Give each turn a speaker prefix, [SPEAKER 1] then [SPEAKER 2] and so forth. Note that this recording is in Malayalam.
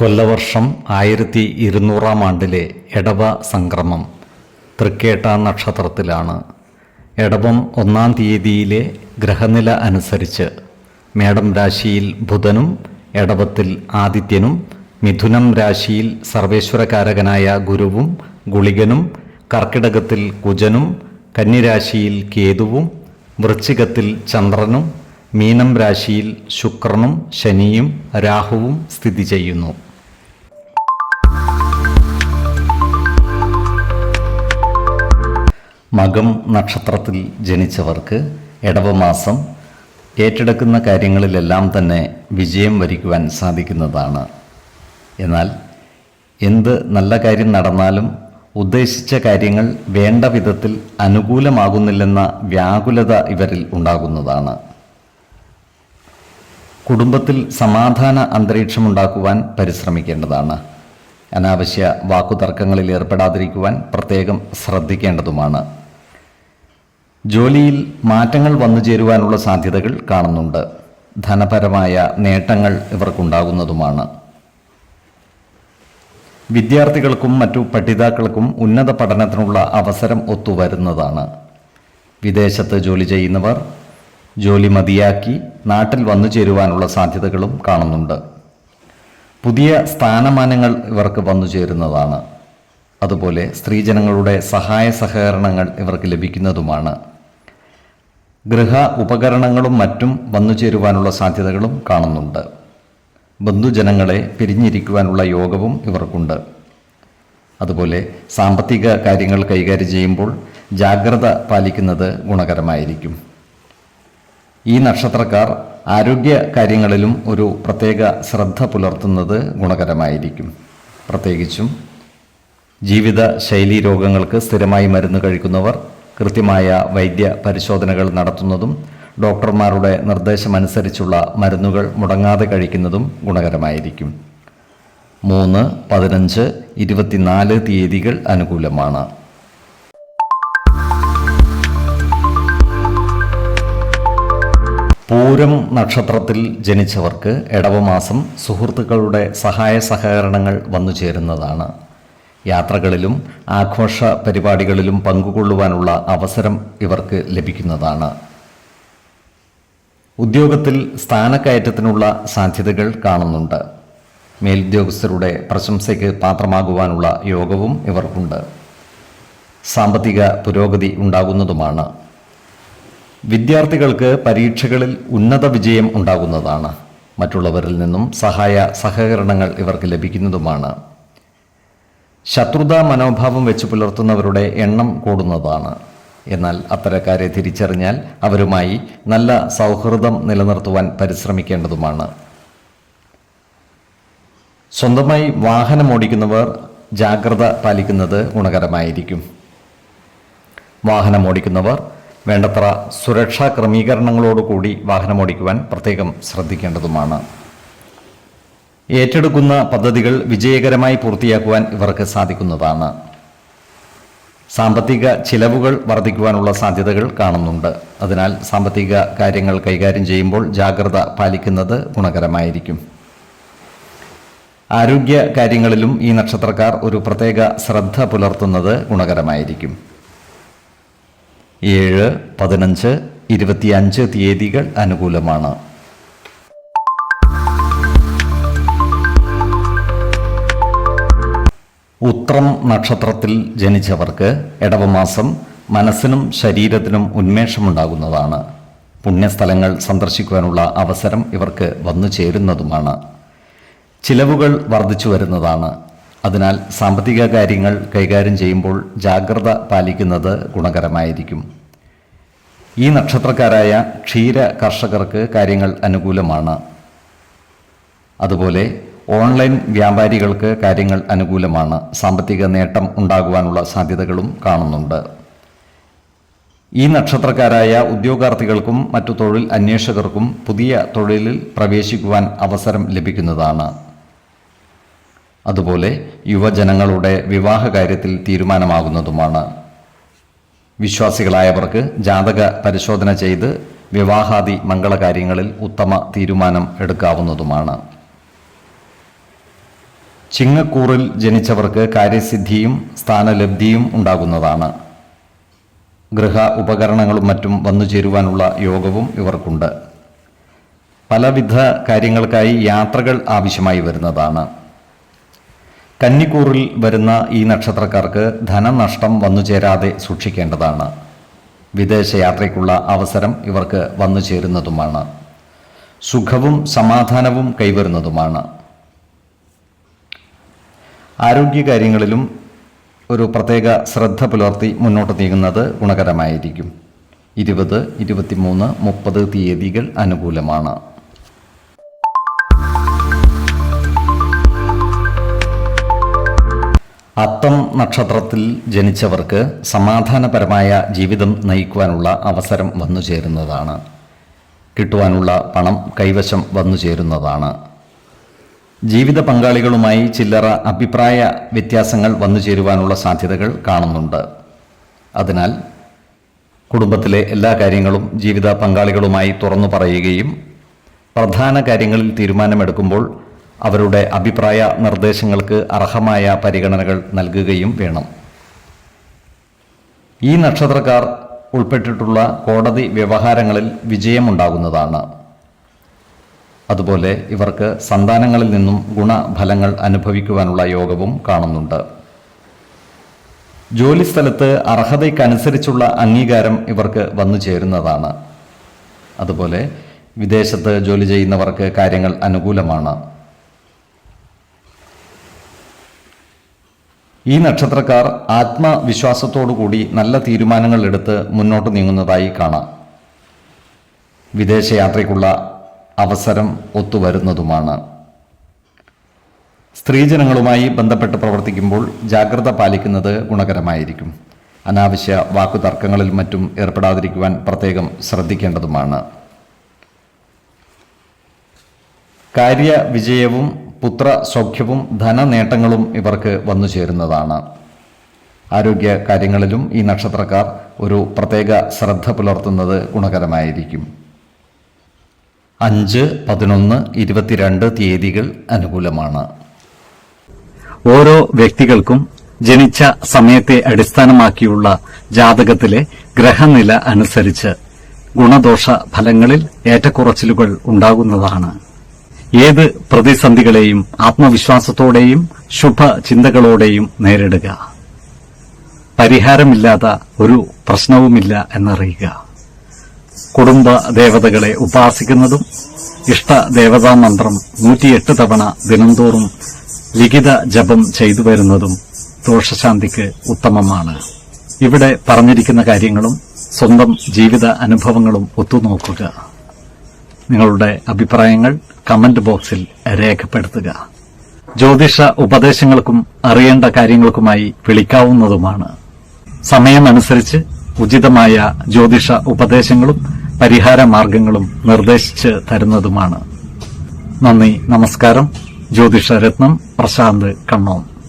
[SPEAKER 1] കൊല്ലവർഷം ആയിരത്തി ഇരുന്നൂറാം ആണ്ടിലെ എടവ സംക്രമം തൃക്കേട്ട നക്ഷത്രത്തിലാണ്. എടവം ഒന്നാം തീയതിയിലെ ഗ്രഹനില അനുസരിച്ച് മേടം രാശിയിൽ ബുധനും എടവത്തിൽ ആദിത്യനും മിഥുനം രാശിയിൽ സർവേശ്വരകാരകനായ ഗുരുവും ഗുളികനും കർക്കിടകത്തിൽ കുജനും കന്നിരാശിയിൽ കേതുവും വൃശ്ചികത്തിൽ ചന്ദ്രനും മീനം രാശിയിൽ ശുക്രനും ശനിയും രാഹുവും സ്ഥിതി ചെയ്യുന്നു. മകം നക്ഷത്രത്തിൽ ജനിച്ചവർക്ക് ഇടവമാസം ഏറ്റെടുക്കുന്ന കാര്യങ്ങളിലെല്ലാം തന്നെ വിജയം വരിക്കുവാൻ സാധിക്കുന്നതാണ്. എന്നാൽ എന്ത് നല്ല കാര്യം നടന്നാലും ഉദ്ദേശിച്ച കാര്യങ്ങൾ വേണ്ട വിധത്തിൽ അനുകൂലമാകുന്നില്ലെന്ന വ്യാകുലത ഇവരിൽ ഉണ്ടാകുന്നതാണ്. കുടുംബത്തിൽ സമാധാന അന്തരീക്ഷമുണ്ടാക്കുവാൻ പരിശ്രമിക്കേണ്ടതാണ്. അനാവശ്യ വാക്കുതർക്കങ്ങളിൽ ഏർപ്പെടാതിരിക്കുവാൻ പ്രത്യേകം ശ്രദ്ധിക്കേണ്ടതുമാണ്. ജോലിയിൽ മാറ്റങ്ങൾ വന്നു ചേരുവാനുള്ള സാധ്യതകൾ കാണുന്നുണ്ട്. ധനപരമായ നേട്ടങ്ങൾ ഇവർക്കുണ്ടാകുന്നതുമാണ്. വിദ്യാർത്ഥികൾക്കും മറ്റു പഠിതാക്കൾക്കും ഉന്നത പഠനത്തിനുള്ള അവസരം ഒത്തുവരുന്നതാണ്. വിദേശത്ത് ജോലി ചെയ്യുന്നവർ ജോലി മതിയാക്കി നാട്ടിൽ വന്നു ചേരുവാനുള്ള സാധ്യതകളും കാണുന്നുണ്ട്. പുതിയ സ്ഥാനമാനങ്ങൾ ഇവർക്ക് വന്നു ചേരുന്നതാണ്. അതുപോലെ സ്ത്രീജനങ്ങളുടെ സഹായ സഹകരണങ്ങൾ ഇവർക്ക് ലഭിക്കുന്നതുമാണ്. ഗൃഹ ഉപകരണങ്ങളും മറ്റും വന്നു ചേരുവാനുള്ള സാധ്യതകളും കാണുന്നുണ്ട്. ബന്ധുജനങ്ങളെ പിരിഞ്ഞിരിക്കുവാനുള്ള യോഗവും ഇവർക്കുണ്ട്. അതുപോലെ സാമ്പത്തിക കാര്യങ്ങൾ കൈകാര്യം ചെയ്യുമ്പോൾ ജാഗ്രത പാലിക്കുന്നത് ഗുണകരമായിരിക്കും. ഈ നക്ഷത്രക്കാർ ആരോഗ്യ കാര്യങ്ങളിലും ഒരു പ്രത്യേക ശ്രദ്ധ പുലർത്തുന്നത് ഗുണകരമായിരിക്കും. പ്രത്യേകിച്ചും ജീവിത ശൈലി രോഗങ്ങൾക്ക് സ്ഥിരമായി മരുന്ന് കഴിക്കുന്നവർ കൃത്യമായ വൈദ്യ പരിശോധനകൾ നടത്തുന്നതും ഡോക്ടർമാരുടെ നിർദ്ദേശമനുസരിച്ചുള്ള മരുന്നുകൾ മുടങ്ങാതെ കഴിക്കുന്നതും ഗുണകരമായിരിക്കും. മൂന്ന് പതിനഞ്ച് ഇരുപത്തിനാല് തീയതികൾ അനുകൂലമാണ്. പൂരം നക്ഷത്രത്തിൽ ജനിച്ചവർക്ക് ഇടവമാസം സുഹൃത്തുക്കളുടെ സഹായ സഹകരണങ്ങൾ വന്നു ചേരുന്നതാണ് യാത്രകളിലും ആഘോഷ പരിപാടികളിലും പങ്കുകൊള്ളുവാനുള്ള അവസരം ഇവർക്ക് ലഭിക്കുന്നതാണ്. ഉദ്യോഗത്തിൽ സ്ഥാനക്കയറ്റത്തിനുള്ള സാധ്യതകൾ കാണുന്നുണ്ട്. മേലുദ്യോഗസ്ഥരുടെ പ്രശംസയ്ക്ക് പാത്രമാകുവാനുള്ള യോഗവും ഇവർക്കുണ്ട്. സാമ്പത്തിക പുരോഗതി ഉണ്ടാകുന്നതുമാണ്. വിദ്യാർത്ഥികൾക്ക് പരീക്ഷകളിൽ ഉന്നത വിജയം ഉണ്ടാകുന്നതാണ്. മറ്റുള്ളവരിൽ നിന്നും സഹായ സഹകരണങ്ങൾ ഇവർക്ക് ലഭിക്കുന്നതുമാണ്. ശത്രുതാ മനോഭാവം വെച്ച് പുലർത്തുന്നവരുടെ എണ്ണം കൂടുന്നതാണ്. എന്നാൽ അത്തരക്കാരെ തിരിച്ചറിഞ്ഞാൽ അവരുമായി നല്ല സൗഹൃദം നിലനിർത്തുവാൻ പരിശ്രമിക്കേണ്ടതുമാണ്. സ്വന്തമായി വാഹനം ഓടിക്കുന്നവർ ജാഗ്രത പാലിക്കുന്നത് ഗുണകരമായിരിക്കും. വാഹനം ഓടിക്കുന്നവർ വേണ്ടത്ര സുരക്ഷാ ക്രമീകരണങ്ങളോടുകൂടി വാഹനമോടിക്കുവാൻ പ്രത്യേകം ശ്രദ്ധിക്കേണ്ടതുമാണ്. ഏറ്റെടുക്കുന്ന പദ്ധതികൾ വിജയകരമായി പൂർത്തിയാക്കുവാൻ ഇവർക്ക് സാധിക്കുന്നതാണ്. സാമ്പത്തിക ചിലവുകൾ വർദ്ധിക്കുവാനുള്ള സാധ്യതകൾ കാണുന്നുണ്ട്. അതിനാൽ സാമ്പത്തിക കാര്യങ്ങൾ കൈകാര്യം ചെയ്യുമ്പോൾ ജാഗ്രത പാലിക്കുന്നത് ഗുണകരമായിരിക്കും. ആരോഗ്യ കാര്യങ്ങളിലും ഈ നക്ഷത്രക്കാർ ഒരു പ്രത്യേക ശ്രദ്ധ പുലർത്തുന്നത് ഗുണകരമായിരിക്കും. ഏഴ് പതിനഞ്ച് ഇരുപത്തിയഞ്ച് തീയതികൾ അനുകൂലമാണ്. ഉത്രം നക്ഷത്രത്തിൽ ജനിച്ചവർക്ക് ഇടവമാസം മനസ്സിനും ശരീരത്തിനും ഉന്മേഷമുണ്ടാകുന്നതാണ്. പുണ്യസ്ഥലങ്ങൾ സന്ദർശിക്കുവാനുള്ള അവസരം ഇവർക്ക് വന്നു ചേരുന്നതുമാണ്. ചിലവുകൾ വർദ്ധിച്ചു വരുന്നതാണ്. അതിനാൽ സാമ്പത്തിക കാര്യങ്ങൾ കൈകാര്യം ചെയ്യുമ്പോൾ ജാഗ്രത പാലിക്കുന്നത് ഗുണകരമായിരിക്കും. ഈ നക്ഷത്രക്കാരായ ക്ഷീര കർഷകർക്ക് കാര്യങ്ങൾ അനുകൂലമാണ്. അതുപോലെ ഓൺലൈൻ വ്യാപാരികൾക്ക് കാര്യങ്ങൾ അനുകൂലമാണ്. സാമ്പത്തിക നേട്ടം ഉണ്ടാകുവാനുള്ള സാധ്യതകളും കാണുന്നുണ്ട്. ഈ നക്ഷത്രക്കാരായ ഉദ്യോഗാർത്ഥികൾക്കും മറ്റു തൊഴിൽ അന്വേഷകർക്കും പുതിയ തൊഴിലിൽ പ്രവേശിക്കുവാൻ അവസരം ലഭിക്കുന്നതാണ്. അതുപോലെ യുവജനങ്ങളുടെ വിവാഹ കാര്യത്തിൽ തീരുമാനമാകുന്നതുമാണ്. വിശ്വാസികളായവർക്ക് ജാതക പരിശോധന ചെയ്ത് വിവാഹാദി മംഗളകാര്യങ്ങളിൽ ഉത്തമ തീരുമാനം എടുക്കാവുന്നതുമാണ്. ചിങ്ങക്കൂറിൽ ജനിച്ചവർക്ക് കാര്യസിദ്ധിയും സ്ഥാനലബ്ധിയും ഉണ്ടാകുന്നതാണ്. ഗൃഹ ഉപകരണങ്ങളും മറ്റും വന്നു ചേരുവാനുള്ള യോഗവും ഇവർക്കുണ്ട്. പലവിധ കാര്യങ്ങൾക്കായി യാത്രകൾ ആവശ്യമായി വരുന്നതാണ്. കന്നിക്കൂറിൽ വരുന്ന ഈ നക്ഷത്രക്കാർക്ക് ധനനഷ്ടം വന്നു ചേരാതെ സൂക്ഷിക്കേണ്ടതാണ്. വിദേശയാത്രയ്ക്കുള്ള അവസരം ഇവർക്ക് വന്നു ചേരുന്നതുമാണ്. സുഖവും സമാധാനവും കൈവരുന്നതുമാണ്. ആരോഗ്യകാര്യങ്ങളിലും ഒരു പ്രത്യേക ശ്രദ്ധ പുലർത്തി മുന്നോട്ട് നീങ്ങുന്നത് ഗുണകരമായിരിക്കും. ഇരുപത് ഇരുപത്തിമൂന്ന് മുപ്പത് തീയതികൾ അനുകൂലമാണ്. അത്തം നക്ഷത്രത്തിൽ ജനിച്ചവർക്ക് സമാധാനപരമായ ജീവിതം നയിക്കുവാനുള്ള അവസരം വന്നു ചേരുന്നതാണ് കിട്ടുവാനുള്ള പണം കൈവശം വന്നു ചേരുന്നതാണ് ജീവിത പങ്കാളികളുമായി ചില്ലറ അഭിപ്രായ വ്യത്യാസങ്ങൾ വന്നു ചേരുവാനുള്ള സാധ്യതകൾ കാണുന്നുണ്ട്. അതിനാൽ കുടുംബത്തിലെ എല്ലാ കാര്യങ്ങളും ജീവിത പങ്കാളികളുമായി തുറന്നു പറയുകയും പ്രധാന കാര്യങ്ങളിൽ തീരുമാനമെടുക്കുമ്പോൾ അവരുടെ അഭിപ്രായ നിർദ്ദേശങ്ങൾക്ക് അർഹമായ പരിഗണനകൾ നൽകുകയും വേണം. ഈ നക്ഷത്രക്കാർ ഉൾപ്പെട്ടിട്ടുള്ള കോടതി വ്യവഹാരങ്ങളിൽ വിജയമുണ്ടാകുന്നതാണ്. അതുപോലെ ഇവർക്ക് സന്താനങ്ങളിൽ നിന്നും ഗുണഫലങ്ങൾ അനുഭവിക്കുവാനുള്ള യോഗവും കാണുന്നുണ്ട്. ജോലിസ്ഥലത്ത് അർഹതയ്ക്കനുസരിച്ചുള്ള അംഗീകാരം ഇവർക്ക് വന്നു ചേരുന്നതാണ്. അതുപോലെ വിദേശത്ത് ജോലി ചെയ്യുന്നവർക്ക് കാര്യങ്ങൾ അനുകൂലമാണ്. ഈ നക്ഷത്രക്കാർ ആത്മവിശ്വാസത്തോടുകൂടി നല്ല തീരുമാനങ്ങൾ എടുത്ത് മുന്നോട്ട് നീങ്ങുന്നതായി കാണാം. വിദേശയാത്രയ്ക്കുള്ള അവസരം ഒത്തുവരുന്നതുമാണ്. സ്ത്രീജനങ്ങളുമായി ബന്ധപ്പെട്ട് പ്രവർത്തിക്കുമ്പോൾ ജാഗ്രത പാലിക്കുന്നത് ഗുണകരമായിരിക്കും. അനാവശ്യ വാക്കുതർക്കങ്ങളിൽ മറ്റും ഏർപ്പെടാതിരിക്കുവാൻ പ്രത്യേകം ശ്രദ്ധിക്കേണ്ടതുമാണ്. കാര്യവിജയവും പുത്ര സൗഖ്യവും ധനനേട്ടങ്ങളും ഇവർക്ക് വന്നു ചേരുന്നതാണ് ആരോഗ്യ കാര്യങ്ങളിലും ഈ നക്ഷത്രക്കാർ ഒരു പ്രത്യേക ശ്രദ്ധ പുലർത്തുന്നത് ഗുണകരമായിരിക്കും. അഞ്ച് പതിനൊന്ന് ഇരുപത്തിരണ്ട് തീയതികൾ അനുകൂലമാണ്.
[SPEAKER 2] ഓരോ വ്യക്തികൾക്കും ജനിച്ച സമയത്തെ അടിസ്ഥാനമാക്കിയുള്ള ജാതകത്തിലെ ഗ്രഹനില അനുസരിച്ച് ഗുണദോഷ ഫലങ്ങളിൽ ഏറ്റക്കുറച്ചിലുകൾ ഉണ്ടാകുന്നതാണ്. ഏത് പ്രതിസന്ധികളെയും ആത്മവിശ്വാസത്തോടെയും ശുഭചിന്തകളോടെയും നേരിടുക. പരിഹാരമില്ലാത്ത ഒരു പ്രശ്നവുമില്ല എന്നറിയുക. കുടുംബ ദേവതകളെ ഉപാസിക്കുന്നതും ഇഷ്ട ദേവതാ മന്ത്രം നൂറ്റിയെട്ട് തവണ ദിനംതോറും ലിഖിത ജപം ചെയ്തു വരുന്നതും ദോഷശാന്തിക്ക് ഉത്തമമാണ്. ഇവിടെ പറഞ്ഞിരിക്കുന്ന കാര്യങ്ങളും സ്വന്തം ജീവിത അനുഭവങ്ങളും ഒത്തുനോക്കുക. നിങ്ങളുടെ അഭിപ്രായങ്ങൾ കമന്റ് ബോക്സിൽ രേഖപ്പെടുത്തുക. ജ്യോതിഷ ഉപദേശങ്ങൾക്കും അറിയേണ്ട കാര്യങ്ങൾക്കുമായി വിളിക്കാവുന്നതുമാണ്. സമയമനുസരിച്ച് ഉചിതമായ ജ്യോതിഷ ഉപദേശങ്ങളും പരിഹാര മാർഗങ്ങളും നിർദ്ദേശിച്ച് തരുന്നതുമാണ്. നന്ദി നമസ്കാരം. ജ്യോതിഷരത്നം പ്രശാന്ത് കണ്ണോം.